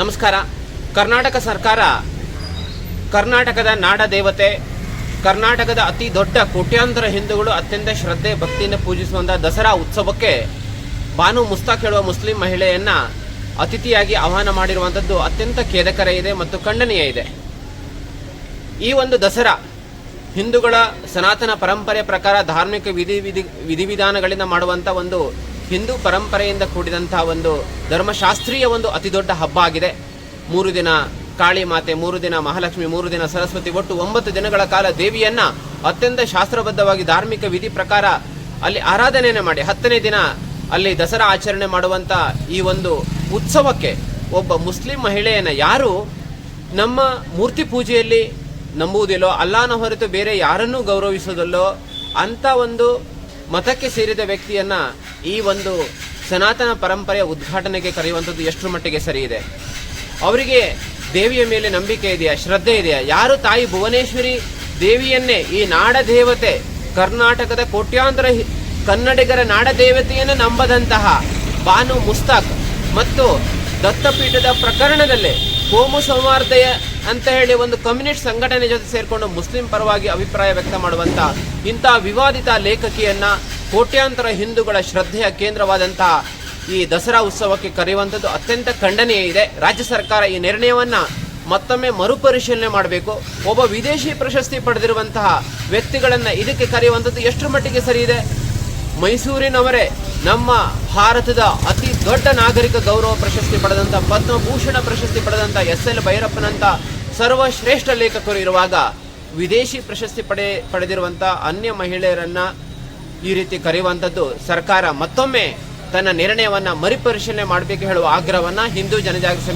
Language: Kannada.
ನಮಸ್ಕಾರ. ಕರ್ನಾಟಕ ಸರ್ಕಾರ, ಕರ್ನಾಟಕದ ನಾಡ ದೇವತೆ, ಕರ್ನಾಟಕದ ಅತಿ ದೊಡ್ಡ ಕೋಟ್ಯಾಂತರ ಹಿಂದೂಗಳು ಅತ್ಯಂತ ಶ್ರದ್ಧೆ ಭಕ್ತಿಯಿಂದ ಪೂಜಿಸುವಂಥ ದಸರಾ ಉತ್ಸವಕ್ಕೆ ಬಾನು ಮುಸ್ತಾಕ್ ಹೇಳುವ ಮುಸ್ಲಿಂ ಮಹಿಳೆಯನ್ನ ಅತಿಥಿಯಾಗಿ ಆಹ್ವಾನ ಮಾಡಿರುವಂಥದ್ದು ಅತ್ಯಂತ ಖೇದಕರ ಇದೆ ಮತ್ತು ಖಂಡನೀಯ ಇದೆ. ಈ ಒಂದು ದಸರಾ ಹಿಂದೂಗಳ ಸನಾತನ ಪರಂಪರೆ ಪ್ರಕಾರ ಧಾರ್ಮಿಕ ವಿಧಿ ವಿಧಿ ವಿಧಿವಿಧಾನಗಳಿಂದ ಮಾಡುವಂಥ ಒಂದು ಹಿಂದೂ ಪರಂಪರೆಯಿಂದ ಕೂಡಿದಂತಹ ಒಂದು ಧರ್ಮಶಾಸ್ತ್ರೀಯ ಒಂದು ಅತಿ ದೊಡ್ಡ ಹಬ್ಬ ಆಗಿದೆ. ಮೂರು ದಿನ ಕಾಳಿ ಮಾತೆ, ಮೂರು ದಿನ ಮಹಾಲಕ್ಷ್ಮಿ, ಮೂರು ದಿನ ಸರಸ್ವತಿ, ಒಟ್ಟು ಒಂಬತ್ತು ದಿನಗಳ ಕಾಲ ದೇವಿಯನ್ನ ಅತ್ಯಂತ ಶಾಸ್ತ್ರಬದ್ಧವಾಗಿ ಧಾರ್ಮಿಕ ವಿಧಿ ಪ್ರಕಾರ ಅಲ್ಲಿ ಆರಾಧನೆಯನ್ನು ಮಾಡಿ. ಹತ್ತನೇ ದಿನ ಅಲ್ಲಿ ದಸರಾ ಆಚರಣೆ ಮಾಡುವಂತ ಈ ಒಂದು ಉತ್ಸವಕ್ಕೆ ಒಬ್ಬ ಮುಸ್ಲಿಂ ಮಹಿಳೆಯನ್ನ ಯಾರು? ನಮ್ಮ ಮೂರ್ತಿ ಪೂಜೆಯಲ್ಲಿ ನಂಬುವುದಿಲ್ಲೋ, ಅಲ್ಲಾನ ಹೊರತು ಬೇರೆ ಯಾರನ್ನೂ ಗೌರವಿಸೋದಲ್ಲೋ ಅಂತ ಒಂದು ಮತಕ್ಕೆ ಸೇರಿದ ವ್ಯಕ್ತಿಯನ್ನ ಈ ಒಂದು ಸನಾತನ ಪರಂಪರೆಯ ಉದ್ಘಾಟನೆಗೆ ಕರೆಯುವಂಥದ್ದು ಎಷ್ಟರ ಮಟ್ಟಿಗೆ ಸರಿ ಇದೆ? ಅವರಿಗೆ ದೇವಿಯ ಮೇಲೆ ನಂಬಿಕೆ ಇದೆಯಾ? ಶ್ರದ್ಧೆ ಇದೆಯಾ? ಯಾರು ತಾಯಿ ಭುವನೇಶ್ವರಿ ದೇವಿಯನ್ನೇ ಈ ನಾಡ ದೇವತೆ ಕರ್ನಾಟಕದ ಕೋಟ್ಯಾಂತರ ಕನ್ನಡಿಗರ ನಾಡ ದೇವತೆಯನ್ನು ನಂಬದಂತಹ ಬಾನು ಮುಸ್ತಾಕ್ ಮತ್ತು ದತ್ತಪೀಠದ ಪ್ರಕರಣದಲ್ಲಿ ಕೋಮು ಸೌಹಾರ್ದಯ ಅಂತ ಹೇಳಿ ಒಂದು ಕಮ್ಯುನಿಸ್ಟ್ ಸಂಘಟನೆ ಜೊತೆ ಸೇರಿಕೊಂಡು ಮುಸ್ಲಿಂ ಪರವಾಗಿ ಅಭಿಪ್ರಾಯ ವ್ಯಕ್ತ ಮಾಡುವಂತ ಇಂಥ ವಿವಾದಿತ ಲೇಖಕಿಯನ್ನ ಕೋಟ್ಯಾಂತರ ಹಿಂದೂಗಳ ಶ್ರದ್ಧೆಯ ಕೇಂದ್ರವಾದಂತಹ ಈ ದಸರಾ ಉತ್ಸವಕ್ಕೆ ಕರೆಯುವಂಥದ್ದು ಅತ್ಯಂತ ಖಂಡನೀಯ ಇದೆ. ರಾಜ್ಯ ಸರ್ಕಾರ ಈ ನಿರ್ಣಯವನ್ನ ಮತ್ತೊಮ್ಮೆ ಮರುಪರಿಶೀಲನೆ ಮಾಡಬೇಕು. ಒಬ್ಬ ವಿದೇಶಿ ಪ್ರಶಸ್ತಿ ಪಡೆದಿರುವಂತಹ ವ್ಯಕ್ತಿಗಳನ್ನ ಇದಕ್ಕೆ ಕರೆಯುವಂಥದ್ದು ಎಷ್ಟರ ಮಟ್ಟಿಗೆ ಸರಿ ಇದೆ? ಮೈಸೂರಿನವರೇ ನಮ್ಮ ಭಾರತದ ಅತಿ ದೊಡ್ಡ ನಾಗರಿಕ ಗೌರವ ಪ್ರಶಸ್ತಿ ಪಡೆದಂಥ ಪದ್ಮಭೂಷಣ ಪ್ರಶಸ್ತಿ ಪಡೆದಂಥ ಎಸ್ ಎಲ್ ಭೈರಪ್ಪನಂತ ಸರ್ವಶ್ರೇಷ್ಠ ಲೇಖಕರು ಇರುವಾಗ ವಿದೇಶಿ ಪ್ರಶಸ್ತಿ ಪಡೆ, ಪಡೆದಿರುವಂತ ಅನ್ಯ ಮಹಿಳೆಯರನ್ನ ಈ ರೀತಿ ಕರೆಯುವಂಥದ್ದು ಸರ್ಕಾರ ಮತ್ತೊಮ್ಮೆ ತನ್ನ ನಿರ್ಣಯವನ್ನ ಮರುಪರಿಶೀಲನೆ ಮಾಡಬೇಕು ಹೇಳುವ ಆಗ್ರಹವನ್ನ ಹಿಂದೂ ಜನಜಾಗೃತಿ ಸಮಿತಿ